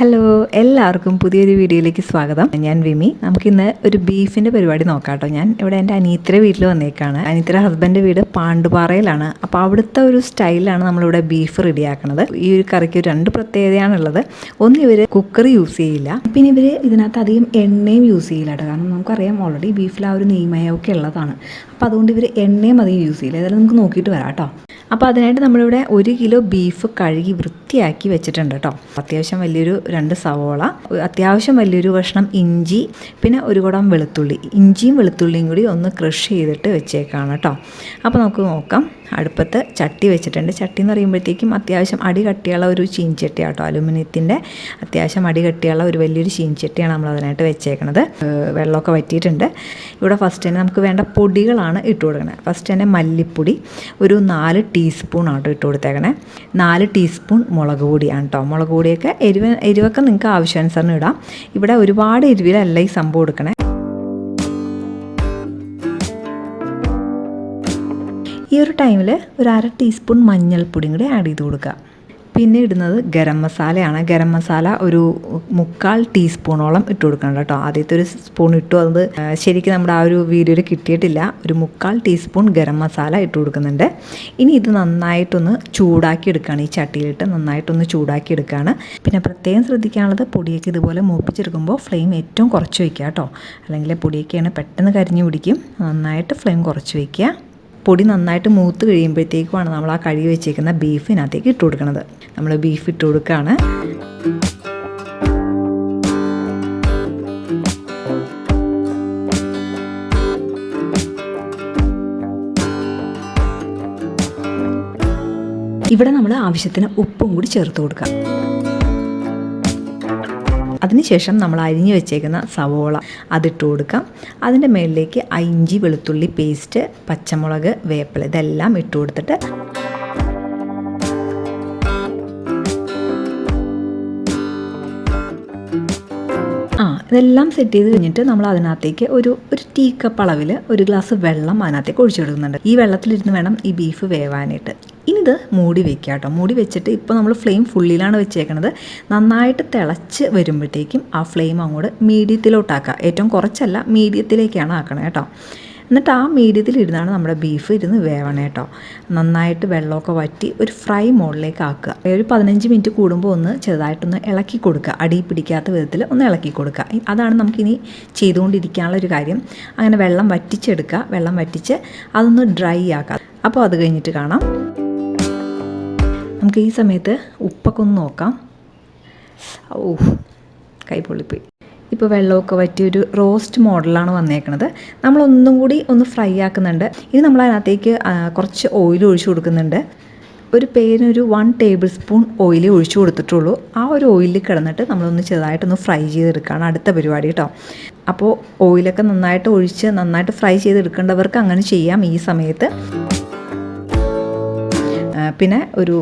Hello എല്ലാവർക്കും പുതിയൊരു വീഡിയോയിലേക്ക് സ്വാഗതം. ഞാൻ വിമി. നമുക്കിന്ന് ഒരു ബീഫിന്റെ പരിപാടി നോക്കാം കേട്ടോ ഞാൻ. ഇവിടെ എന്റെ അനീത്തിര വീട്ടിൽ വന്നേക്കാണ്. അനീത്ര ഹസ്ബൻഡ് വീട് പാണ്ടുപാറയിലാണ്. അപ്പോൾ അവിടുത്തെ ഒരു സ്റ്റൈലാണ് നമ്മളിവിടെ ബീഫ് റെഡിയാക്കുന്നത് ഈ ഒരു കറിക്ക് രണ്ട് പ്രത്യേകതയാണുള്ളത്. ഒന്ന് ഇവർ കുക്കർ യൂസ് ചെയ്യില്ല. പിന്നെ ഇവർ ഇതിനകത്ത് അധികം എണ്ണയും യൂസ് ചെയ്യില്ല കേട്ടോ. കാരണം നമുക്കറിയാം ഓൾറെഡി ബീഫിൽ ആ ഒരു നെയ്മയൊക്കെ ഉള്ളതാണ്. അപ്പോൾ അതുകൊണ്ട് ഇവർ എണ്ണയും അധികം യൂസ് ചെയ്യില്ല. ഏതായാലും നമുക്ക് നോക്കിയിട്ട് വരാം കേട്ടോ. അപ്പോൾ അതിനായിട്ട് നമ്മളിവിടെ ഒരു കിലോ ബീഫ് കഴുകി വൃത്തിയാക്കി വെച്ചിട്ടുണ്ട് കേട്ടോ. അത്യാവശ്യം വലിയൊരു രണ്ട് സവോള അത്യാവശ്യം വലിയൊരു കഷ്ണം ഇഞ്ചി പിന്നെ ഒരു കുടം വെളുത്തുള്ളി. ഇഞ്ചിയും വെളുത്തുള്ളിയും കൂടി ഒന്ന് ക്രഷ് ചെയ്തിട്ട് വെച്ചേക്കാണ് കേട്ടോ. അപ്പോൾ നമുക്ക് നോക്കാം. അടുപ്പത്ത് ചട്ടി വെച്ചിട്ടുണ്ട്. ചട്ടി എന്ന് പറയുമ്പോഴത്തേക്കും അത്യാവശ്യം അടി കട്ടിയുള്ള ഒരു ചീൻചട്ടി കേട്ടോ. അലുമിനിയത്തിന്റെ അത്യാവശ്യം അടി കട്ടിയുള്ള ഒരു വലിയൊരു ചീൻചട്ടിയാണ് നമ്മൾ അതിനായിട്ട് വെച്ചേക്കണത്. വെള്ളമൊക്കെ വറ്റിയിട്ടുണ്ട്. ഇവിടെ ഫസ്റ്റ് തന്നെ നമുക്ക് വേണ്ട പൊടികളാണ് ഇട്ട് കൊടുക്കുന്നത് ഫസ്റ്റ് തന്നെ മല്ലിപ്പൊടി ഒരു നാല് ടീസ്പൂൺ ആട്ടോ ഇട്ട് കൊടുത്തേക്കണേ നാല് ടീസ്പൂൺ മുളക് പൊടിയാണ് കേട്ടോ. മുളക് പൊടിയൊക്കെ എരിവ് എരിവൊക്കെ നിങ്ങൾക്ക് ആവശ്യാനുസരണം ഇടാം. ഇവിടെ ഒരുപാട് എരിവിലല്ല ഈ സംഭവം എടുക്കണേ. ഈ ഒരു ടൈമിൽ ഒരു അര ടീസ്പൂൺ മഞ്ഞൾപ്പൊടിയും കൂടി ആഡ് ചെയ്ത് കൊടുക്കുക. പിന്നെ ഇടുന്നത് ഗരം മസാലയാണ്. ഗരം മസാല ഒരു മുക്കാൽ ടീസ്പൂണോളം ഇട്ട് കൊടുക്കണം കേട്ടോ. ആദ്യത്തെ ഒരു സ്പൂൺ ഇട്ടു. അത് ശരിക്കും നമ്മുടെ ആ ഒരു വീഡിയോയിൽ കിട്ടിയിട്ടില്ല. ഒരു മുക്കാൽ ടീസ്പൂൺ ഗരം മസാല ഇട്ട് കൊടുക്കുന്നുണ്ട്. ഇനി ഇത് നന്നായിട്ടൊന്ന് ചൂടാക്കി എടുക്കുകയാണ്. ഈ ചട്ടിയിലിട്ട് നന്നായിട്ടൊന്ന് ചൂടാക്കി എടുക്കുകയാണ്. പിന്നെ പ്രത്യേകം ശ്രദ്ധിക്കാനുള്ളത് പൊടിയൊക്കെ ഇതുപോലെ മൂപ്പിച്ചെടുക്കുമ്പോൾ ഫ്ലെയിം ഏറ്റവും കുറച്ച് വയ്ക്കുക കേട്ടോ. അല്ലെങ്കിൽ പൊടിയൊക്കെയാണ് പെട്ടെന്ന് കരിഞ്ഞു പിടിക്കും. നന്നായിട്ട് ഫ്ലെയിം കുറച്ച് വയ്ക്കുക. പൊടി നന്നായിട്ട് മൂത്ത് കഴിയുമ്പോഴത്തേക്കുമാണ് നമ്മൾ ആ കഴുകി വെച്ചേക്കുന്ന ബീഫിനകത്തേക്ക് ഇട്ട് കൊടുക്കുന്നത് നമ്മൾ ബീഫ് ഇട്ട് കൊടുക്കുകയാണ് ഇവിടെ നമ്മൾ ആവശ്യത്തിന് ഉപ്പും കൂടി ചേർത്ത് കൊടുക്കാം. അതിനുശേഷം നമ്മൾ അരിഞ്ഞു വെച്ചേക്കുന്ന സവോള അതിട്ട് കൊടുക്കാം. അതിന്റെ മേളിലേക്ക് ഇഞ്ചി വെളുത്തുള്ളി പേസ്റ്റ് പച്ചമുളക് വേപ്പില ഇതെല്ലാം ഇട്ട് കൊടുത്തിട്ട് ഇതെല്ലാം സെറ്റ് ചെയ്ത് കഴിഞ്ഞിട്ട് നമ്മൾ അതിനകത്തേക്ക് ഒരു ഒരു ടീ കപ്പ് അളവിൽ ഒരു ഗ്ലാസ് വെള്ളം അതിനകത്തേക്ക് ഒഴിച്ചു കൊടുക്കുന്നുണ്ട്. ഈ വെള്ളത്തിലിരുന്ന് വേണം ഈ ബീഫ് വേവാനായിട്ട്. ഇനി ഇത് മൂടി വെക്കുക കേട്ടോ. മൂടി വെച്ചിട്ട് ഇപ്പോൾ നമ്മൾ ഫ്ലെയിം ഫുള്ളിലാണ് വെച്ചേക്കുന്നത് നന്നായിട്ട് തിളച്ച് വരുമ്പോഴത്തേക്കും ആ ഫ്ലെയിം അങ്ങോട്ട് മീഡിയത്തിലോട്ടാക്കുക ഏറ്റവും കുറച്ചല്ല മീഡിയത്തിലേക്കാണ് ആക്കണത് കേട്ടോ. എന്നിട്ട് ആ മീഡിയത്തിൽ ഇരുന്നാണ് നമ്മുടെ ബീഫ് ഇരുന്ന് വേവണേ കേട്ടോ നന്നായിട്ട് വെള്ളമൊക്കെ വറ്റി ഒരു ഫ്രൈ മോഡിലേക്ക് ആക്കുക. ഒരു പതിനഞ്ച് മിനിറ്റ് കൂടുമ്പോൾ ഒന്ന് ചെറുതായിട്ടൊന്ന് ഇളക്കി കൊടുക്കുക. അടി പിടിക്കാത്ത വിധത്തിൽ ഒന്ന് ഇളക്കി കൊടുക്കുക. അതാണ് നമുക്കിനി ചെയ്തുകൊണ്ടിരിക്കാനുള്ള ഒരു കാര്യം. അങ്ങനെ വെള്ളം വറ്റിച്ചെടുക്കുക. വെള്ളം വറ്റിച്ച് അതൊന്ന് ഡ്രൈ ആക്കുക. അപ്പോൾ അത് കഴിഞ്ഞിട്ട് കാണാം. നമുക്ക് ഈ സമയത്ത് ഉപ്പൊക്കെ ഒന്ന് നോക്കാം. ഓ കൈ പൊള്ളിപ്പോയി. ഇപ്പോൾ വെള്ളമൊക്കെ വറ്റി ഒരു റോസ്റ്റ് മോഡലാണ് വന്നേക്കുന്നത് നമ്മളൊന്നും കൂടി ഒന്ന് ഫ്രൈ ആക്കുന്നുണ്ട്. ഇനി നമ്മൾ അതിനകത്തേക്ക് കുറച്ച് ഓയിൽ ഒഴിച്ചു കൊടുക്കുന്നുണ്ട്. ഒരു പേരിനൊരു വൺ ടേബിൾ സ്പൂൺ ഓയിൽ ഒഴിച്ചു കൊടുത്തിട്ടുള്ളൂ. ആ ഒരു ഓയിലിൽ കിടന്നിട്ട് നമ്മളൊന്ന് ചെറുതായിട്ടൊന്ന് ഫ്രൈ ചെയ്തെടുക്കുകയാണ് അടുത്ത പരിപാടി കേട്ടോ. അപ്പോൾ ഓയിലൊക്കെ നന്നായിട്ട് ഒഴിച്ച് നന്നായിട്ട് ഫ്രൈ ചെയ്തെടുക്കേണ്ടവർക്ക് അങ്ങനെ ചെയ്യാം ഈ സമയത്ത്. പിന്നെ ഒരു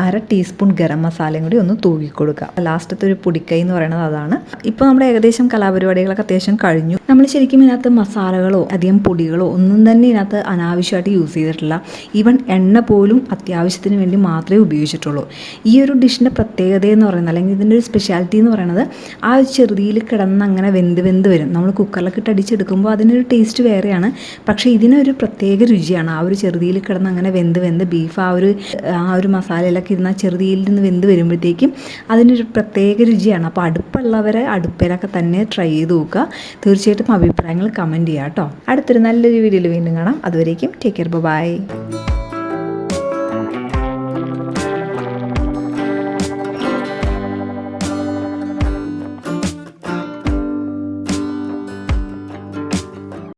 അര ടീസ്പൂൺ ഗരം മസാലയും കൂടി ഒന്ന് തൂക്കി കൊടുക്കുക ലാസ്റ്റത്തെ ഒരു പൊടിക്കൈ എന്ന് പറയുന്നത് അതാണ്. ഇപ്പോൾ നമ്മുടെ ഏകദേശം കലാപരിപാടികളൊക്കെ അത്യാവശ്യം കഴിഞ്ഞു. നമ്മൾ ശരിക്കും ഇതിനകത്ത് മസാലകളോ അധികം പൊടികളോ ഒന്നും തന്നെ ഇതിനകത്ത് അനാവശ്യമായിട്ട് യൂസ് ചെയ്തിട്ടില്ല. ഈവൻ എണ്ണ പോലും അത്യാവശ്യത്തിന് വേണ്ടി മാത്രമേ ഉപയോഗിച്ചിട്ടുള്ളൂ. ഈ ഒരു ഡിഷിന്റെ പ്രത്യേകത എന്ന് പറയുന്നത് അല്ലെങ്കിൽ ഇതിന്റെ ഒരു സ്പെഷ്യാലിറ്റി എന്ന് പറയുന്നത് ആ ചെറുതിയിൽ കിടന്ന് അങ്ങനെ വെന്ത് വെന്ത് വരും. നമ്മൾ കുക്കറിലൊക്കെ ഇട്ട് അടിച്ചെടുക്കുമ്പോൾ അതിനൊരു ടേസ്റ്റ് വേറെയാണ്. പക്ഷേ ഇതിനൊരു പ്രത്യേക രുചിയാണ്. ആ ഒരു ചെറുതിയിൽ കിടന്ന് അങ്ങനെ വെന്ത് വെന്ത് ബീഫ് ആ ഒരു ആ ഒരു മസാലയിലൊക്കെ ഇരുന്ന ചെറുതിയിൽ നിന്ന് വെന്ത് വരുമ്പോഴത്തേക്കും അതിനൊരു പ്രത്യേക രുചിയാണ്. അപ്പോൾ അടുപ്പുള്ളവരെ അടുപ്പിലൊക്കെ തന്നെ ട്രൈ ചെയ്ത് നോക്കുക. തീർച്ചയായിട്ടും അഭിപ്രായങ്ങൾ കമന്റ് ചെയ്യാം കേട്ടോ അടുത്തൊരു നല്ലൊരു വീഡിയോയിൽ വീണ്ടും കാണാം. അതുവരേക്കും ടേക്ക് കെയർ ബൈ